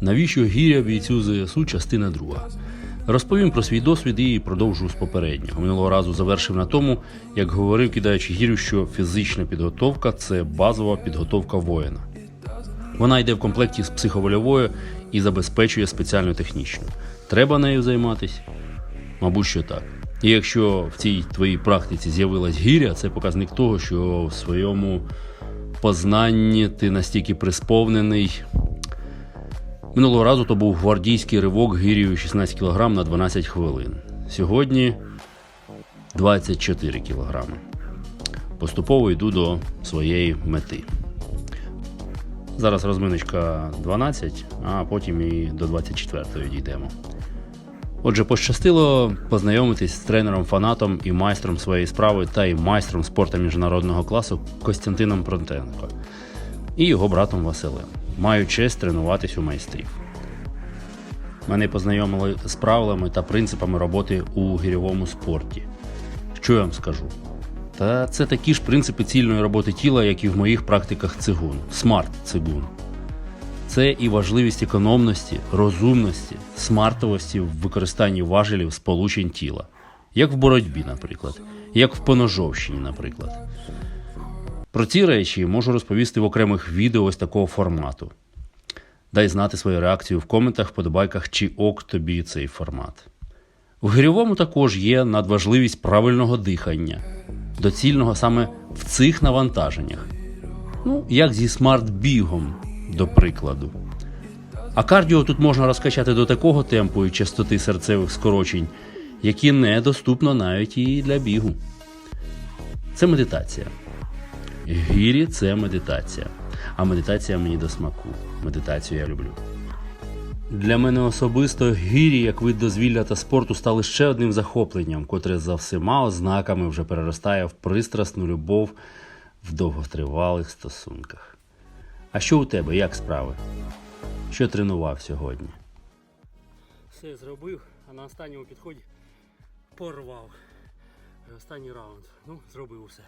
Навіщо гіря бійцю ЗСУ частина друга? Розповім про свій досвід і продовжу з попереднього. Минулого разу завершив на тому, як говорив, кидаючи гірю, що фізична підготовка це базова підготовка воїна. Вона йде в комплекті з психовольовою і забезпечує спеціальну технічну. Треба нею займатися? Мабуть, що так. І якщо в цій твоїй практиці з'явилась гіря, це показник того, що в своєму познанні ти настільки присповнений, Минулого разу то був гвардійський ривок гирію 16 кг на 12 хвилин. Сьогодні 24 кг. Поступово йду до своєї мети. Зараз розминочка 12, а потім і до 24 дійдемо. Отже, пощастило познайомитись з тренером-фанатом і майстром своєї справи та і майстром спорту міжнародного класу Костянтином Пронтенко і його братом Василем. Маю честь тренуватись у майстрів. Мене познайомили з правилами та принципами роботи у гірьовому спорті. Що я вам скажу? Та це такі ж принципи цільної роботи тіла, як і в моїх практиках цигун, смарт-цигун. Це і важливість економності, розумності, смартовості в використанні важелів сполучень тіла, як в боротьбі, наприклад, як в поножовщині, наприклад. Про ці речі можу розповісти в окремих відео ось такого формату. Дай знати свою реакцію в коментах, вподобайках, чи ок тобі цей формат. В гирьовому також є надважливість правильного дихання, доцільного саме в цих навантаженнях. Ну, як зі смарт-бігом, до прикладу. А кардіо тут можна розкачати до такого темпу і частоти серцевих скорочень, які недоступно навіть і для бігу. Це медитація. Гірі це медитація. А медитація мені до смаку. Медитацію я люблю. Для мене особисто гірі, як вид дозвілля та спорту, стали ще одним захопленням, котре за всіма ознаками вже переростає в пристрасну любов в довготривалих стосунках. А що у тебе, як справи? Що тренував сьогодні? Все зробив, а на останньому підході порвав. Останній раунд. Ну, зробив усе.